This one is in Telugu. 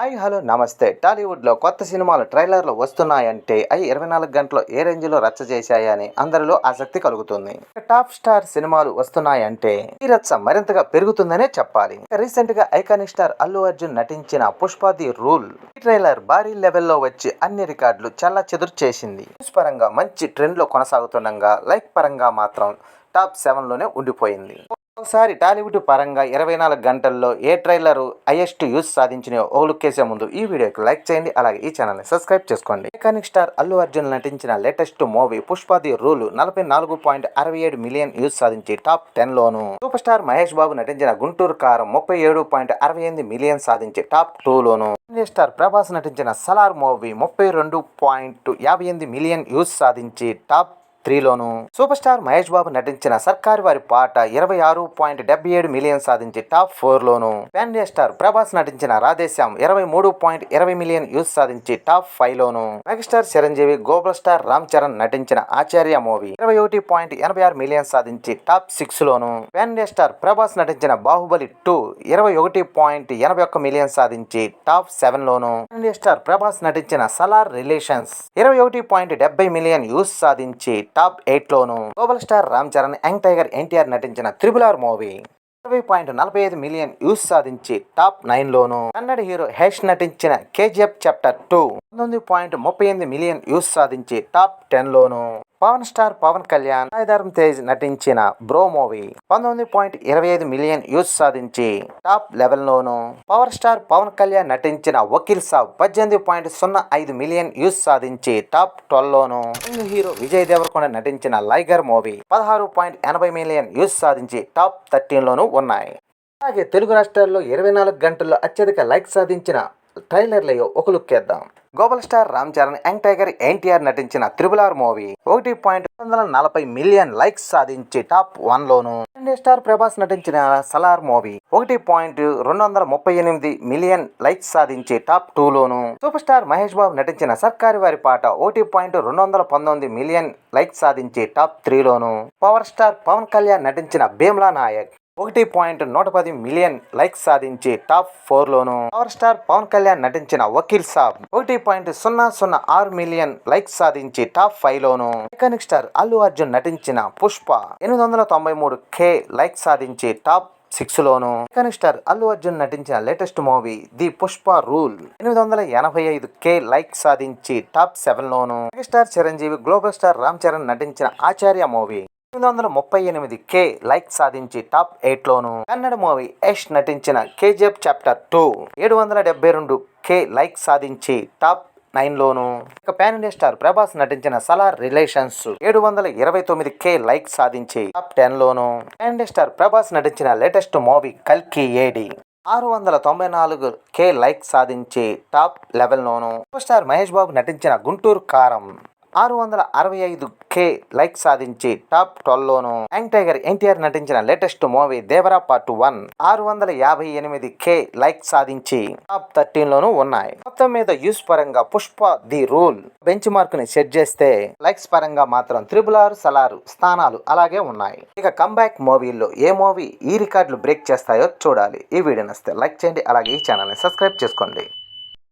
హాయ్ హలో నమస్తే. టాలీవుడ్లో కొత్త సినిమాలు ట్రైలర్లు వస్తున్నాయంటే అవి ఇరవై నాలుగు గంటలు ఏ రేంజ్లో రచ్చ చేశాయని అందరిలో ఆసక్తి కలుగుతుంది. టాప్ స్టార్ సినిమాలు వస్తున్నాయంటే ఈ రచ్చ మరింతగా పెరుగుతుందనే చెప్పాలి. రీసెంట్గా ఐకానిక్ స్టార్ అల్లు అర్జున్ నటించిన పుష్ప ది రూల్ ఈ ట్రైలర్ భారీ లెవెల్లో వచ్చి అన్ని రికార్డులు చాలా చెదురు చేసింది. న్యూస్ పరంగా మంచి ట్రెండ్లో కొనసాగుతుండగా లైక్ పరంగా మాత్రం టాప్ సెవెన్లోనే ఉండిపోయింది. ఒకసారి టాలీవుడ్ పరంగా ఇరవై నాలుగు గంటల్లో ఏ ట్రైలర్ హైయెస్ట్ యూస్ సాధించిన ఓ లుక్ వేసే ముందు ఈ వీడియోకి లైక్ చేయండి అలాగే ఈ ఛానల్ని సబ్స్క్రైబ్ చేసుకోండి. ఐకానిక్ స్టార్ అల్లు అర్జున్ నటించిన లేటెస్ట్ మూవీ పుష్పాది రూల్ నలభై నాలుగు పాయింట్ అరవై ఏడు మిలియన్ యూస్ సాధించి టాప్ టెన్ లోను. సూపర్ స్టార్ మహేష్ బాబు నటించిన గుంటూరు కారం ముప్పై ఏడు పాయింట్ అరవై ఎనిమిది మిలియన్ సాధించి టాప్ టూ లోను. స్టార్ ప్రభాస్ నటించిన సలార్ మూవీ ముప్పై రెండు పాయింట్ యాభై ఎనిమిది మిలియన్ యూస్ సాధించి టాప్ త్రీలోను సూపర్ స్టార్ మహేష్ బాబు నటించిన సర్కారు వారి పాట ఇరవై ఆరు పాయింట్ డెబ్బై ఏడు మిలియన్ సాధించి టాప్ ఫోర్ లోను పాన్ స్టార్ ప్రభాస్ నటించిన రాధేశ్యామ్ ఇరవై మూడు పాయింట్ ఇరవై మిలియన్ యూస్ సాధించి టాప్ ఫైవ్ లోను megastar Chiranjeevi global star Ram Charan నటించిన ఆచార్య మూవీ. ఇరవై ఒకటి పాయింట్ ఎనభై ఆరు మిలియన్ సాధించి టాప్ సిక్స్ లోను వెన్డే స్టార్ ప్రభాస్ నటించిన బాహుబలి టూ ఇరవై ఒకటి పాయింట్ ఎనభై ఒక్క మిలియన్ సాధించి టాప్ సెవెన్ లోను వెన్డే స్టార్ ప్రభాస్ నటించిన సలార్ రిలేషన్స్ ఇరవై ఒకటి పాయింట్ డెబ్బై మిలియన్ యూస్ సాధించి టాప్ ఎయిట్ లోను global star Ram Charan young tiger NTR నటించిన త్రిబుల్ ఆర్ మూవీ ఇరవై పాయింట్ నలభై ఐదు మిలియన్ యూస్ సాధించి టాప్ నైన్ లోను కన్నడ హీరో హేష్ నటించిన కేజీఎఫ్ చాప్టర్ టూ పంతొమ్మిది పాయింట్ ముప్పై ఎనిమిది మిలియన్ వ్యూస్ సాధించి టాప్ టెన్ లోను పవన్ స్టార్ పవన్ కళ్యాణ్ సాయిధరం తేజ్ నటించిన బ్రో మూవీ పంతొమ్మిది పాయింట్ ఇరవై ఐదు మిలియన్ వ్యూస్ సాధించి టాప్ లెవెల్ లోను పవర్ స్టార్ పవన్ కళ్యాణ్ నటించిన వకీల్ సాబ్ పద్దెనిమిది పాయింట్ సున్నా ఐదు మిలియన్ వ్యూస్ సాధించి టాప్ ట్వెల్వ్ లోను హీరో విజయ్ దేవరకొండ నటించిన లైగర్ మూవీ పదహారు పాయింట్ ఎనభై మిలియన్ వ్యూస్ సాధించి టాప్ థర్టీన్ లోను ఉన్నాయి. అలాగే తెలుగు రాష్ట్రాల్లో ఇరవై నాలుగు గంటల్లో అత్యధిక లైక్ సాధించిన ట్రైలర్లయో ఒక లుక్ వేద్దాం. Global star Ram Charan young tiger NTR నటించిన త్రిబుల్ ఆర్ మూవీ ఒకటి పాయింట్ వందల నలభై మిలియన్ లైక్స్ సాధించి టాప్ వన్ లోను. స్టార్ ప్రభాస్ నటించిన సలార్ మూవీ ఒకటి పాయింట్ రెండు వందల ముప్పై ఎనిమిది మిలియన్ లైక్స్ సాధించి టాప్ టూ లోను. సూపర్ స్టార్ మహేష్ బాబు నటించిన సర్కారి వారి పాట ఒకటి పాయింట్ రెండు వందల పంతొమ్మిది మిలియన్ లైక్స్ సాధించి టాప్ త్రీలోను పవర్ స్టార్ పవన్ కళ్యాణ్ నటించిన భీమ్లా నాయక్ ఒకటి పాయింట్ నూట పది మిలియన్ లైక్స్ సాధించి టాప్ ఫోర్ లోను పవర్ స్టార్ పవన్ కళ్యాణ్ నటించిన వకీల్ సాబ్ ఒకటి పాయింట్ సున్నా సున్నా ఆరు మిలియన్ లైక్స్ సాధించి టాప్ ఫైవ్ లోను ఐకానిక్ స్టార్ అల్లు అర్జున్ నటించిన పుష్ప ఎనిమిది వందల తొంభై మూడు కే లైక్స్ సాధించి టాప్ సిక్స్ లోను ఐకానిక్ స్టార్ అల్లు అర్జున్ నటించిన latest movie the Pushpa rule ఎనిమిది వందల ఎనభై ఐదు కే లైక్ సాధించి టాప్ సెవెన్ లోను star Chiranjeevi global star Ram Charan నటించిన ఆచార్య మూవీ. ఎనిమిది వందల ముప్పై ఎనిమిది కే లైక్ సాధించి టాప్ ఎయిట్ లోను కన్నడ మూవీ యష్ నటించిన కేజీఎఫ్ చాప్టర్ టూ ఏడు వందల డెబ్బై రెండు కే లైక్ సాధించి టాప్ నైన్ లోను ఇక పాన్ ఇండియా స్టార్ ప్రభాస్ నటించిన సలార్ రిలేషన్స్ ఏడు వందల ఇరవై తొమ్మిది కే లైక్ సాధించి టాప్ టెన్ లోను పాన్ ఇండియా స్టార్ ప్రభాస్ నటించిన లేటెస్ట్ మూవీ కల్కి ఏడి ఆరు వందల తొంభై నాలుగు కే లైక్ సాధించి టాప్ లెవెల్లోను. సూపర్ స్టార్ మహేష్ బాబు నటించిన గుంటూరు కారం ఆరు వందల అరవై ఐదు కే లైక్ సాధించి టాప్ ట్వెల్వ్లోను యంగ్ టైగర్ ఎన్టీఆర్ నటించిన latest movie Devara part one ఆరు వందల యాభై ఎనిమిది కే లైక్ సాధించి టాప్ థర్టీన్లోను ఉన్నాయి. మొత్తం మీద యూస్ పరంగా పుష్ప ది రూల్ బెంచ్ మార్క్ని సెట్ చేస్తే లైక్స్ పరంగా మాత్రం త్రిబుల్ ఆరు సలారు స్థానాలు అలాగే ఉన్నాయి. ఇక కంబ్యాక్ మూవీల్లో ఏ మూవీ ఈ రికార్డులు బ్రేక్ చేస్తాయో చూడాలి. ఈ వీడియో నస్తే లైక్ చేయండి అలాగే ఈ ఛానల్ని సబ్స్క్రైబ్ చేసుకోండి.